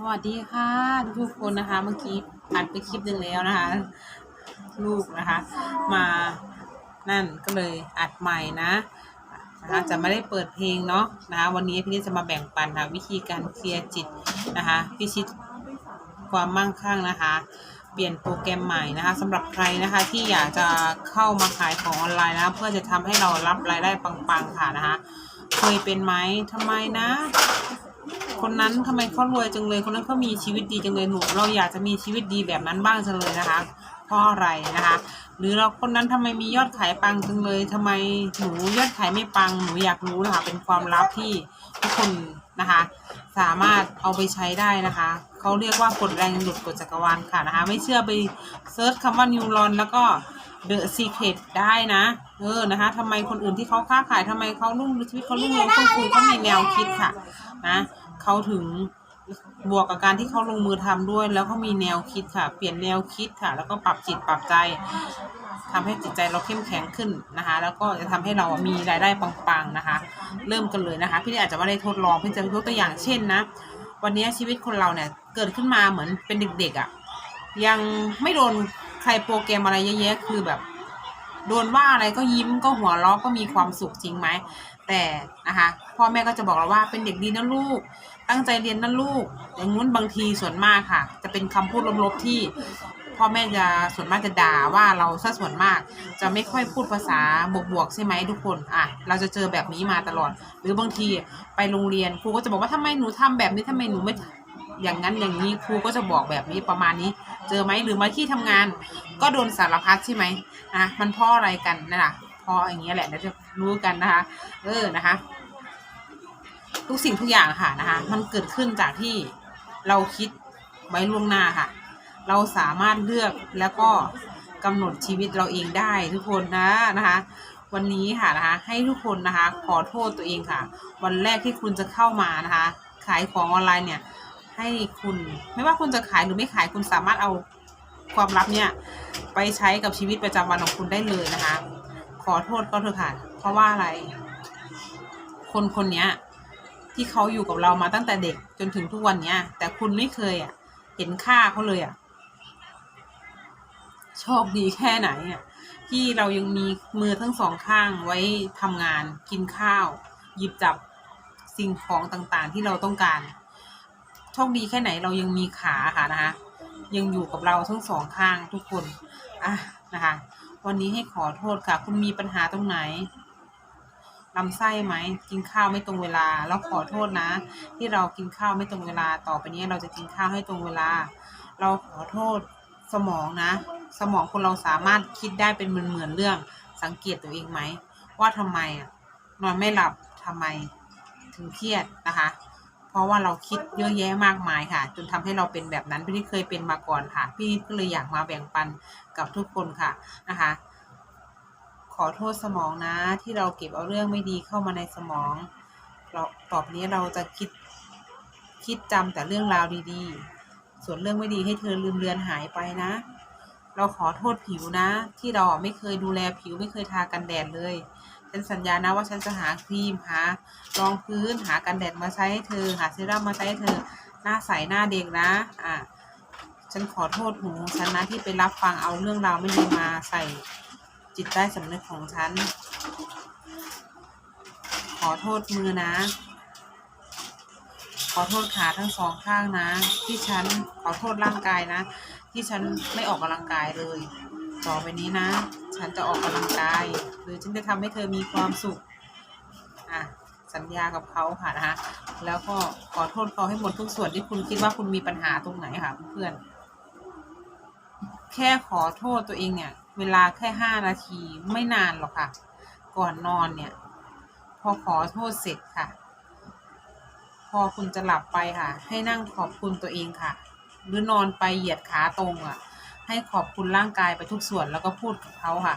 สวัสดีค่ะทุกคนนะคะ เมื่อกี้อัดไปคลิปหนึ่งแล้วนะคะ ลูกนะคะ มานั่นก็เลยอัดใหม่นะนะคะจะไม่ได้เปิดเพลงเนาะนะคะ วันนี้พี่จะมาแบ่งปันค่ะวิธีการเคลียร์จิตนะคะพิชิตความมั่งคั่งนะคะ เปลี่ยนโปรแกรมใหม่นะคะสำหรับใครนะคะที่อยากจะเข้ามาขายของออนไลน์นะะเพื่อจะทำให้เรารับรายได้ปังๆค่ะนะคะ เคยเป็นไหมทำไมนะ คนนั้นทำไมเขารวยจังเลยคนนั้นเขามีชีวิตดีจังเลยหนูเราอยากจะมีชีวิตดีแบบนั้นบ้างจังเลยนะคะเพราะอะไรนะคะ หรือเราคนนั้นทำไมมียอดขายปังจังเลยทำไมหนูยอดขายไม่ปังหนูอยากรู้นะคะเป็นความลับที่ทุกคนนะคะ สามารถเอาไปใช้ได้นะคะเขาเรียกว่ากฎแรงดึงดูดกฎจักรวาลค่ะนะคะ ไม่เชื่อไปเซิร์ชคำว่านิวรอนแล้วก็ The Secret ได้นะเออนะคะทำไมคนอื่นที่เขาค้าขายทำไมเขารุ่งชีวิตเขารุ่งเรืองต้องฟูเขามีแนวคิดค่ะนะเขาถึงบวกกับการที่เขาลงมือทำด้วย แล้วเขามีแนวคิดค่ะ เปลี่ยนแนวคิดค่ะ แล้วก็ปรับจิตปรับใจทำให้จิตใจเราเข้มแข็งขึ้นนะคะ แล้วก็จะทำให้เรามีรายได้ปังๆนะคะ เริ่มกันเลยนะคะพี่นี่อาจจะไม่ได้ทดลองพี่จะยกตัวอย่างเช่นนะวันนี้ชีวิตคนเราเนี่ยเกิดขึ้นมาเหมือนเป็นเด็กๆอะ่ะยังไม่โดนใค รโปรแกรมอะไรเยอะแยะคือแบบ โดนว่าอะไรก็ยิ้มก็หัวเราะก็มีความสุขจริงไหม แต่นะคะพ่อแม่ก็จะบอกเราว่าเป็นเด็กดีนะลูก ตั้งใจเรียนนะลูก อย่างงู้นบางทีส่วนมากค่ะ จะเป็นคำพูดลบๆที่พ่อแม่จะส่วนมากจะด่าว่าเราซะส่วนมาก จะไม่ค่อยพูดภาษาบวกๆใช่ไหมทุกคนอะเราจะเจอแบบนี้มาตลอด หรือบางทีไปโรงเรียนครูก็จะบอกว่าทำไมหนูทำแบบนี้ทำไมหนูไม่อย่างนั้นอย่างนี้ครูก็จะบอกแบบนี้ประมาณนี้ เจอไหมหรือมาที่ทำงาน ก็โดนสารพัดใช่ไหมอะมันเพราะอะไรกันนั่นแหละเพราะอย่างเงี้ยแหละเดี๋ยวจะรู้กันนะคะ เออนะคะ ทุกสิ่งทุกอย่างค่ะนะคะ มันเกิดขึ้นจากที่เราคิดไว้ล่วงหน้าค่ะ เราสามารถเลือกแล้วก็กำหนดชีวิตเราเองได้ทุกคนนะนะคะ วันนี้ค่ะนะคะ ให้ทุกคนนะคะ ขอโทษตัวเองค่ะ วันแรกที่คุณจะเข้ามานะคะ ขายของออนไลน์เนี่ย ให้คุณ ไม่ว่าคุณจะขายหรือไม่ขายคุณสามารถเอาความลับเนี่ย ไปใช้กับชีวิตประจำวันของคุณได้เลยนะคะ ขอโทษก็เถอะค่ะ เพราะว่าอะไร คนคนเนี้ยที่เขาอยู่กับเรามาตั้งแต่เด็กจนถึงทุกวันเนี้ย แต่คุณไม่เคยอะ เห็นค่าเขาเลยอะโชคดีแค่ไหนอะที่เรายังมีมือทั้งสองข้างไว้ทำงาน กินข้าว หยิบจับสิ่งของต่างๆ ที่เราต้องการ ชคดีแค่ไหนเรายังมีขาค่ะนะคะยังอยู่กับเราทั้งสองข้างทุกคนอะนะคะ วันนี้ให้ขอโทษค่ะ คุณมีปัญหาตรงไหนลำไส้ไหมกินข้าวไม่ตรงเวลา แล้วขอโทษนะ ที่เรากินข้าวไม่ตรงเวลาต่อไปนี้เราจะกินข้าวให้ตรงเวลา เราขอโทษสมองนะ สมองคนเราสามารถคิดได้เป็นเหมือนเหมือนเรื่องสังเกตตัวเองไหม ว่าทำไมอะนอนไม่หลับทำไม ถึงเครียดนะคะ เพราะว่าเราคิดเยอะแยะมากมายค่ะ จนทำให้เราเป็นแบบนั้นพี่นิดเคยเป็นมาก่อนค่ะ พี่นิดก็เลยอยากมาแบ่งปันกับทุกคนค่ะนะคะ ขอโทษสมองนะ ที่เราเก็บเอาเรื่องไม่ดีเข้ามาในสมองเราตอไปนี้เราจะคิดคิดจำแต่เรื่องราวดีๆ ส่วนเรื่องไม่ดีให้เธอลืมเลือนหายไปนะ เราขอโทษผิวนะ ที่เราไม่เคยดูแลผิวไม่เคยทากันแดดเลย ฉันสัญญานะว่าฉันจะหาครีมหารองพื้นหากันแดดมาใช้ให้เธอ หาเซรั่มมาใช้ให้เธอ หน้าใสหน้าเด็กนะ อะฉันขอโทษหูฉันนะที่ไปรับฟังเอาเรื่องราวไม่ดีมาใส่จิตใต้สำนึกของฉัน ขอโทษมือนะ ขอโทษขาทั้งสองข้างนะ ที่ฉันขอโทษร่างกายนะ ที่ฉันไม่ออกกำลังกายเลย ต่อไปนี้นะ ฉันจะออกกำลังกาย รือฉันจะทำให้เธอมีความสุข อะ สัญญากับเขาค่ะนะคะ แล้วก็ขอโทษเขาให้หมดทุกส่วนที่คุณคิดว่าคุณมีปัญหาตรงไหนค่ะเพื่อนแค่ขอโทษตัวเองเนี่ย เวลาแค่ห้านาทีไม่นานหรอกค่ะ ก่อนนอนเนี่ย พอขอโทษเสร็จค่ะ พอคุณจะหลับไปค่ะ ให้นั่งขอบคุณตัวเองค่ะ หรือนอนไปเหยียดขาตรงอะ ให้ขอบคุณร่างกายไปทุกส่วนแล้วก็พูดกับเขาค่ะ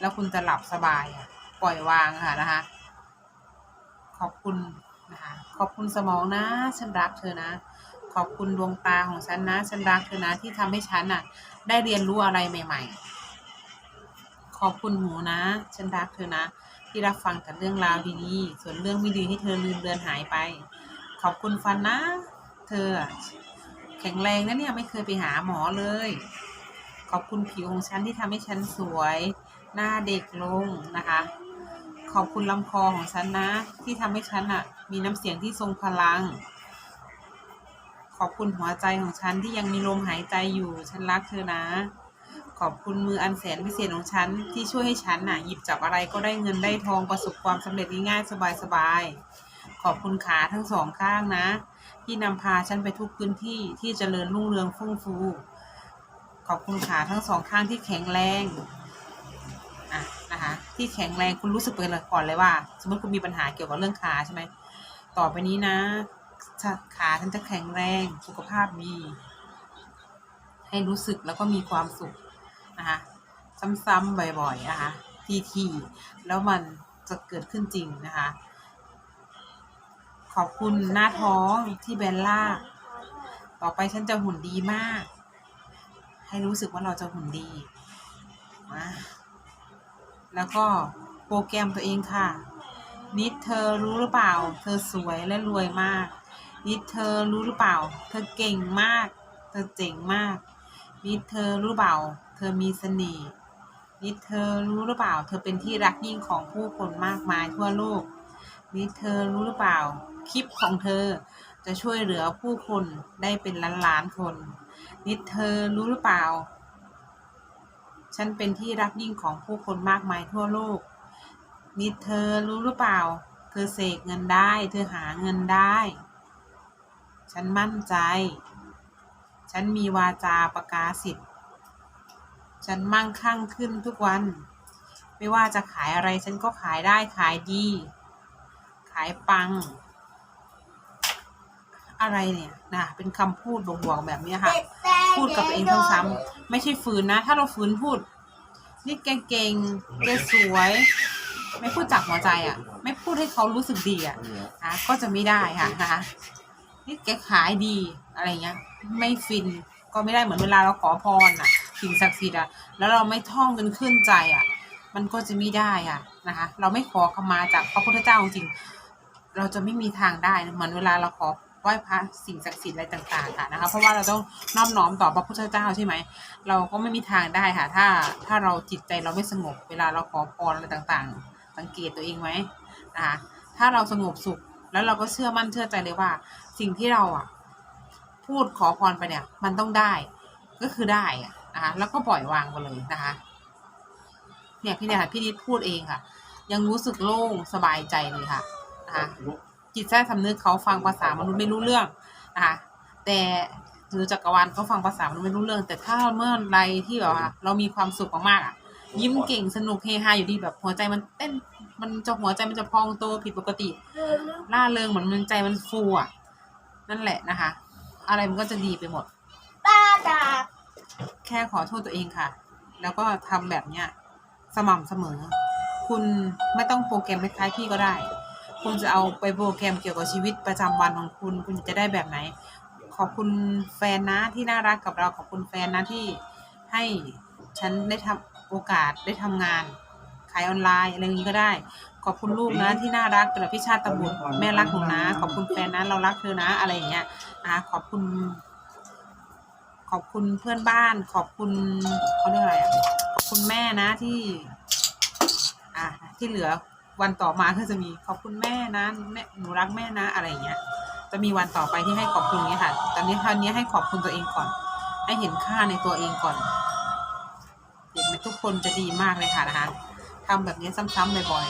แล้วคุณจะหลับสบายค่ะ ปล่อยวางค่ะนะคะ ขอบคุณนะคะ ขอบคุณสมองนะ ฉันรักเธอนะ ขอบคุณดวงตาของฉันนะ ฉันรักเธอนะที่ทำให้ฉันน่ะ ได้เรียนรู้อะไรใหม่ ๆ ขอบคุณหูนะ ฉันรักเธอนะ ที่รับฟังแต่เรื่องราวดีๆ ส่วนเรื่องไม่ดีให้เธอลืมเลือนหายไป ขอบคุณฟันนะ เธอ แข็งแรงนะเนี่ยไม่เคยไปหาหมอเลย ขอบคุณผิวของฉันที่ทำให้ฉันสวย หน้าเด็กลงนะคะ ขอบคุณลำคอของฉันนะ ที่ทำให้ฉันอะมีน้ำเสียงที่ทรงพลัง ขอบคุณหัวใจของฉันที่ยังมีลมหายใจอยู่ ฉันรักเธอนะ ขอบคุณมืออันแสนพิเศษของฉัน ที่ช่วยให้ฉันน่ะหยิบจับอะไรก็ได้เงินได้ทองประสบความสำเร็จง่ายๆสบายๆขอบคุณขาทั้งสองข้างนะ ที่นำพาฉันไปทุกพื้นที่ที่เจริญรุ่งเรืองฟุ่งฟูขอบคุณขาทั้งสองข้างที่แข็งแรง ที่แข็งแรงคุณรู้สึกไปเลยก่อนเลยว่า สมมติคุณมีปัญหาเกี่ยวกับเรื่องขาใช่ไหมต่อไปนี้นะขาฉันจะแข็งแรงสุขภาพดี ให้รู้สึกแล้วก็มีความสุขนะคะซ้ำๆบ่อยๆนะคะทีๆแล้วมันจะเกิดขึ้นจริงนะคะ ขอบคุณหน้าท้องที่แบนล่างต่อไปฉันจะหุ่นดีมาก ให้รู้สึกว่าเราจะหุ่นดีนะ แล้วก็โปรแกรมตัวเองค่ะ นิดเธอรู้หรือเปล่า เธอสวยและรวยมาก นิดเธอรู้หรือเปล่า เธอเก่งมาก เธอเจ๋งมาก นิดเธอรู้เปล่า เธอมีเสน่ห์ นิดเธอรู้หรือเปล่า เธอเป็นที่รักยิ่งของผู้คนมากมายทั่วโลก นิดเธอรู้หรือเปล่า คลิปของเธอจะช่วยเหลือผู้คนได้เป็นล้านล้านๆคน นิดเธอรู้หรือเปล่า ฉันเป็นที่รักยิ่งของผู้คนมากมายทั่วโลกนิดเธอรู้หรือเปล่า เธอเสกเงินได้ เธอหาเงินได้ ฉันมั่นใจ ฉันมีวาจาประกาศสิทธิ์ฉันมั่งคั่งขึ้นทุกวัน ไม่ว่าจะขายอะไรฉันก็ขายได้ขายดี ขายปัง อะไรเนี่ยนะเป็นคำพูดบวกๆแบบเนี้ยค่ะ พูดกับตัวเองซ้ำๆไม่ใช่ฝืนนะ ถ้าเราฝืนพูด นี่แกเก่งแกสวย ไม่พูดจากหัวใจอะ ไม่พูดให้เขารู้สึกดีอะนะก็จะไม่ได้ค่ะนะคะนี่แกขายดีอะไรเงี้ย ไม่ฟินก็ไม่ได้เหมือนเวลาเราขอพรอะสิ่งศักดิ์สิทธิ์อะแล้วเราไม่ท่องจนขึ้นใจอะ มันก็จะไม่ได้อะนะคะ เราไม่ขอขมาจากพระพุทธเจ้าจริงๆเราจะไม่มีทางได้นะเหมือนเวลาเราขอไห ว้พระสิ่งศักดิ์สิทธิ์อะไรต่างๆค่ะนะคะเพราะว่าเราต้องน้อมน้อมต่อพระพุทธเจ้าใช่ไหมเราก็ไม่มีทางได้ค่ะ ถ้าถ้าเราจิตใจเราไม่สงบเวลาเราขอพรอะไรต่างๆ สังเกตตัวเองไหมนะคะถ้าเราสงบสุขแล้วเราก็เชื่อมั่นเชื่อใจเลยว่า สิ่งที่เราอะพูดขอพรไปเนี่ย มันต้องได้ก็คือได้อะนะคะแล้วก็ปล่อยวางไปเลยนะคะเนี่ยพี่เนี่ยค่ะพี่นิดพูดเองค่ะ ยังรู้สึกโล่งสบายใจเลยค่ะนะคะ จิตใต้สำนึกเขาฟังภาษามนุษย์ไม่รู้เรื่องนะคะแต่หรือจักรวาลเขาฟังภาษามนุษย์ไม่รู้เรื่อง แต่ถ้าเมื่อไรที่แบบว่าเรามีความสุขมากๆอะยิ้มเก่งสนุกเฮฮาอยู่ดีแบบหัวใจมันเต้นมันจะหัวใจมันจะพองโตผิดปกติล่าเริงเหมือนมันใจมันฟูอะนั่นแหละนะคะ อะไรมันก็จะดีไปหมดป้าดาแค่ขอโทษตัวเองค่ะ แล้วก็ทำแบบเนี้ยสม่ำเสมอ คุณไม่ต้องโปรแกรมคล้ายๆพี่ก็ได้ คุณจะเอาไปโปรแกรมเกี่ยวกับชีวิตประจำวันของคุณ คุณจะได้แบบไหน ขอบคุณแฟนนะที่น่ารักกับเราขอบคุณแฟนนะที่ให้ฉันได้ทำโอกาสได้ทำงานขายออนไลน์อะไรอย่างนี้ก็ได้ ขอบคุณลูกนะที่น่ารักเป็นพี่ชาติตะบุตรแม่รักหนูนะ ขอบคุณแฟนนะเรารักเธอนะอะไรอย่างเงี้ยนะขอบคุณ ขอบคุณเพื่อนบ้าน ขอบคุณเขาเรียกอะไรอะขอบคุณแม่นะที่ อะที่เหลือ วันต่อมาก็จะมีขอบคุณแม่นะแม่หนูรักแม่นะอะไรอย่างเงี้ย จะมีวันต่อไปที่ให้ขอบคุณเนี้ยค่ะ ตอนนี้คราวนี้ให้ขอบคุณตัวเองก่อน ให้เห็นค่าในตัวเองก่อนเด็กทุกคนจะดีมากเลยค่ะนะคะทำแบบนี้ซ้ำๆบ่อย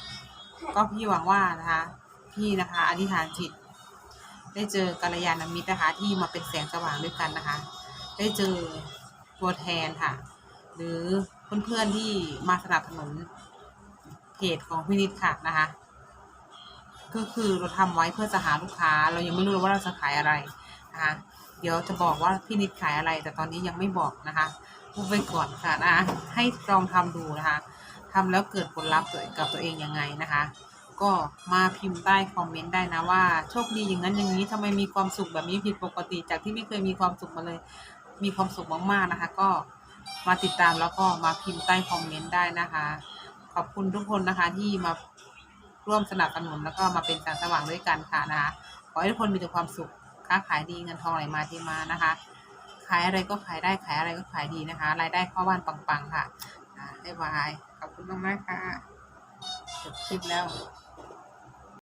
ๆก็พี่หวังว่านะคะพี่นะคะอธิษฐานจิต ได้เจอกัลยาณมิตรนะคะ ที่มาเป็นแสงสว่างด้วยกันนะคะ ได้เจอตัวแทนค่ะ หรือเพื่อนๆที่มาสนับสนุน เพจของพี่นิดค่ะนะคะ ก็คือเราทำไว้เพื่อจะหาลูกค้า เรายังไม่รู้เลยว่าเราจะขายอะไรนะคะเดี๋ยวจะบอกว่าพี่นิดขายอะไร แต่ตอนนี้ยังไม่บอกนะคะพูดไปก่อนค่ะนะให้ลองทำดูนะคะทำแล้วเกิดผลลัพธ์ตัวกับตัวเองยังไงนะคะ ก็มาพิมพ์ใต้คอมเมนต์ได้นะว่าโชคดีอย่างนั้นอย่างนี้ทำไมมีความสุขแบบนี้ผิดปกติ จากที่ไม่เคยมีความสุขมาเลย มีความสุขมากๆนะคะ ก็มาติดตามแล้วก็มาพิมพ์ใต้คอมเมนต์ได้นะคะ ขอบคุณทุกคนนะคะที่มาร่วมสนับสนุนแล้วก็มาเป็นแสงสว่างด้วยกันค่ะนะคะขอให้ทุกคนมีแต่ความสุขค้าขายดีเงินทองไหลมาเทมานะคะ ขายอะไรก็ขายได้ขายอะไรก็ขายดีนะคะ รายได้เข้าบ้านปังๆค่ะอ่าบ๊ายบายขอบคุณมากๆค่ะจบคลิปแล้ว